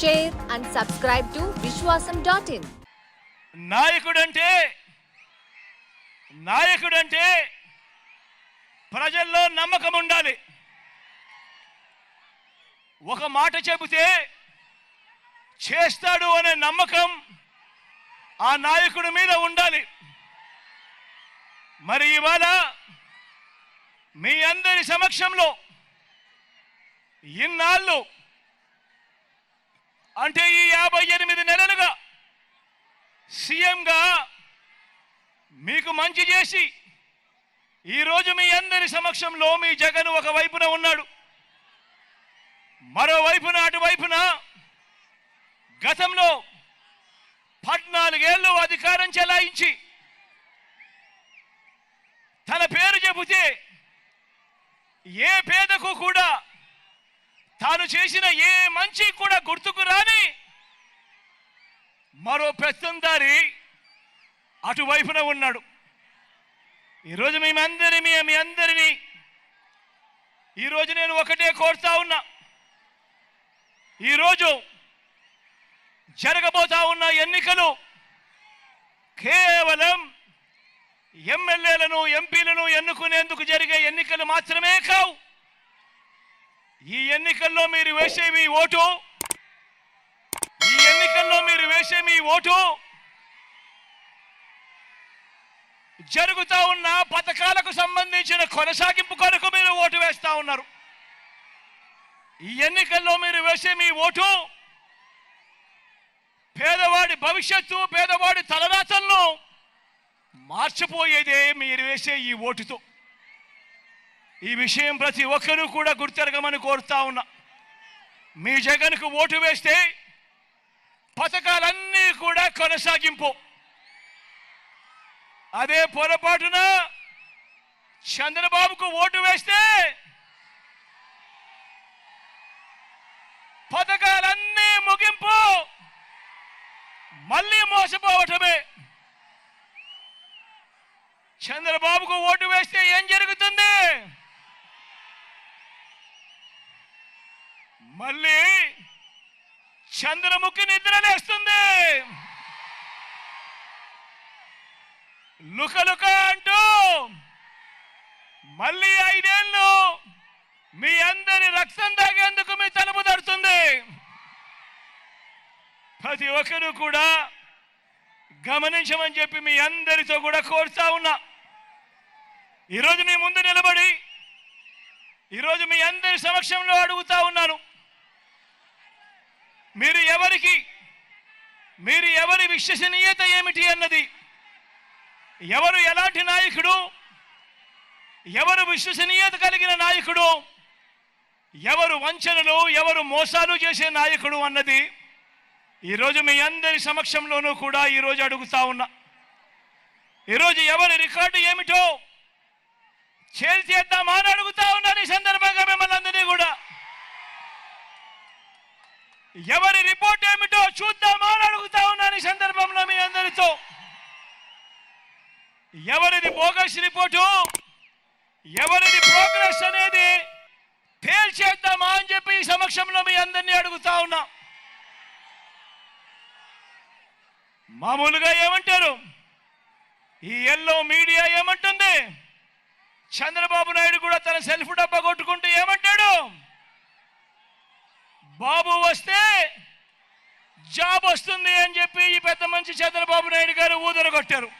share and subscribe to Vishwasam.in. నాయకుడంటే నాయకుడంటే ప్రజల్లో నమ్మకం ఉండాలి ఒక మాట చెబితే చేస్తాడు అనే నమ్మకం ఆ నాయకుడి మీద ఉండాలి మరి ఇవాళ మీ అందరి సమక్షంలో ఇన్నాళ్ళు అంటే ఈ యాభై ఎనిమిది నెలలుగా సీఎంగా మీకు మంచి చేసి ఈరోజు మీ అందరి సమక్షంలో మీ జగన్ ఒక వైపున ఉన్నాడు. మరోవైపున అటువైపున గతంలో పద్నాలుగేళ్ళు అధికారం చెలాయించి తన పేరు చెబితే ఏ పేదకు కూడా తాను చేసిన ఏ మంచి కూడా గుర్తుకు రాని మరో పెత్తందారి అటువైపున ఉన్నాడు. ఈరోజు మేమందరి మీ మీ అందరినీ ఈరోజు నేను ఒకటే కోరుతా ఉన్నా. ఈరోజు జరగబోతా ఉన్న ఎన్నికలు కేవలం ఎమ్మెల్యేలను ఎంపీలను ఎన్నుకునేందుకు జరిగే ఎన్నికలు మాత్రమే కావు. ఈ ఎన్నికల్లో మీరు వేసే మీ ఓటు ఈ ఎన్నికల్లో మీరు వేసే మీ ఓటు జరుగుతూ ఉన్న పథకాలకు సంబంధించిన కొనసాగింపు కొరకు మీరు ఓటు వేస్తా ఉన్నారు. ఈ ఎన్నికల్లో మీరు వేసే మీ ఓటు పేదవాడి భవిష్యత్తు పేదవాడి తలరాతలను మార్చిపోయేదే మీరు వేసే ఈ ఓటుతో. ఈ విషయం ప్రతి ఒక్కరూ కూడా గుర్తెరగమని కోరుతా ఉన్నా. మీ జగన్కు ఓటు వేస్తే పథకాలన్నీ కూడా కొనసాగింపు. అదే పొరపాటున చంద్రబాబుకు ఓటు వేస్తే పథకాలన్నీ ముగింపు మళ్ళీ మోసపోవటమే. చంద్రబాబుకు ఓటు వేస్తే ఏం జరుగుతుంది? మళ్ళీ చంద్రముఖి నిద్రలేస్తుంది లుకలుక అంటూ మళ్ళీ ఐదేళ్ళు మీ అందరి రక్తం తాగేందుకు మీ తలుపు తడుతుంది ప్రతి ఒక్కరూ కూడా గమనించమని చెప్పి మీ అందరితో కూడా కోరుతా ఉన్నా. ఈరోజు మీ ముందు నిలబడి ఈరోజు మీ అందరి సమక్షంలో అడుగుతా ఉన్నాను. మీరు ఎవరికి మీరు ఎవరి విశ్వసనీయత ఏమిటి అన్నది? ఎవరు ఎలాంటి నాయకుడు? ఎవరు విశ్వసనీయత కలిగిన నాయకుడు? ఎవరు వంచనలు ఎవరు మోసాలు చేసే నాయకుడు అన్నది ఈరోజు మీ అందరి సమక్షంలోనూ కూడా ఈరోజు అడుగుతా ఉన్నా. ఈరోజు ఎవరి రికార్డు ఏమిటో చేద్దామా అని అడుగుతా ఉన్నాను ఈ సందర్భంగా మిమ్మల్ని అందరినీ కూడా. ఎవరి రిపోర్ట్ ఏమిటో చూద్దామా అని అడుగుతా ఉన్నాను ఈ సందర్భంలో మీ అందరితో. ఎవరిది బోగస్ రిపోర్టు? ఎవరిది ప్రోగ్రెస్ అనేది? తేల్చేద్దామా అని చెప్పి ఈ సమక్షంలో మీ అందరినీ అడుగుతా ఉన్నా. మామూలుగా ఏమంటారు? ఈ ఎల్లో మీడియా ఏమంటుంది? చంద్రబాబు నాయుడు కూడా తన సెల్ఫ్ డబ్బా కొట్టుకుంటూ ఏమంటాడు? బాబు వస్తే జాబ్ వస్తుంది అని చెప్పి ఈ పెద్ద మంచి చంద్రబాబు నాయుడు గారు ఊదర కొట్టారు.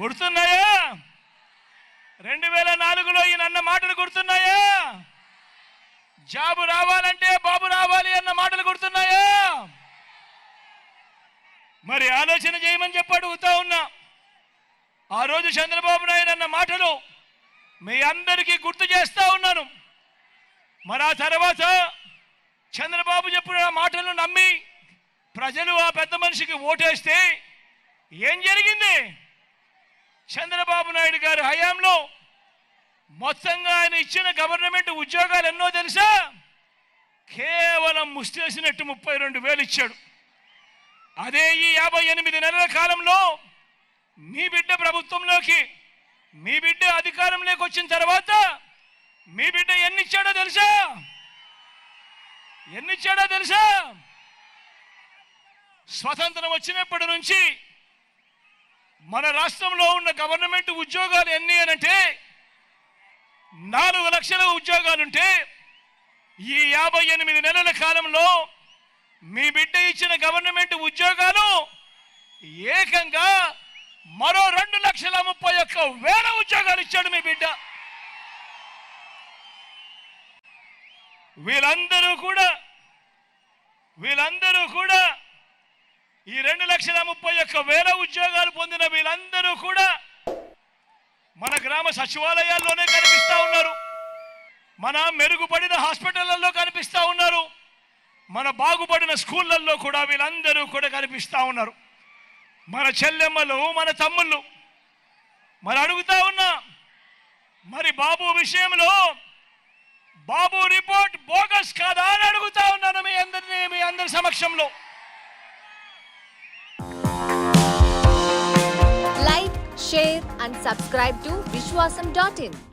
గుర్తున్నాయా? రెండు వేల నాలుగులో ఈయన అన్న మాటలు గుర్తున్నాయా? జాబు రావాలంటే బాబు రావాలి అన్న మాటలు గుర్తున్నాయా? మరి ఆలోచన చేయమని చెప్పి అడుగుతా ఉన్నా. ఆ రోజు చంద్రబాబు నాయుడు అన్న మాటలు మీ అందరికీ గుర్తు చేస్తా ఉన్నాను. మరి ఆ తర్వాత చంద్రబాబు చెప్పిన మాటలను నమ్మి ప్రజలు ఆ పెద్ద మనిషికి ఓటేస్తే ఏం జరిగింది? చంద్రబాబు నాయుడు గారి హయాంలో మొత్తంగా ఆయన ఇచ్చిన గవర్నమెంట్ ఉద్యోగాలు ఎన్నో తెలుసా? కేవలం ముస్తేసినట్టు ముప్పై రెండు వేలు ఇచ్చాడు. అదే ఈ యాభై ఎనిమిది నెలల కాలంలో మీ బిడ్డ ప్రభుత్వంలోకి మీ బిడ్డ అధికారంలోకి వచ్చిన తర్వాత మీ బిడ్డ ఎన్ని ఇచ్చాడో తెలుసా? ఎన్ని తెలుసా? స్వతంత్రం వచ్చినప్పటి నుంచి మన రాష్ట్రంలో ఉన్న గవర్నమెంట్ ఉద్యోగాలు ఎన్ని అనంటే నాలుగు లక్షల ఉద్యోగాలుంటే ఈ యాభై ఎనిమిది నెలల కాలంలో మీ బిడ్డ ఇచ్చిన గవర్నమెంట్ ఉద్యోగాలు ఏకంగా మరో రెండు లక్షల ముప్పై ఒక్క వేల ఉద్యోగాలు ఇచ్చాడు మీ బిడ్డ. వీళ్ళందరూ కూడా వీళ్ళందరూ కూడా ఈ రెండు లక్షల ముప్పై ఒక్క వేల ఉద్యోగాలు పొందిన వీళ్ళందరూ కూడా మన గ్రామ సచివాలయాల్లోనే కనిపిస్తూ ఉన్నారు. మన మెరుగుపడిన హాస్పిటళ్ళలో కనిపిస్తూ ఉన్నారు. మన బాగుపడిన స్కూళ్ళల్లో కూడా వీళ్ళందరూ కూడా కనిపిస్తూ ఉన్నారు. మన చెల్లెమ్మలు మన తమ్ముళ్ళు మరి అడుగుతా ఉన్నా మరి బాబు విషయంలో బాబు రిపోర్ట్ బోగస్ కాదా అని అడుగుతా ఉన్నాను మీ అందరినీ మీ అందరి సమక్షంలో. Like share and subscribe to Vishwasam dot in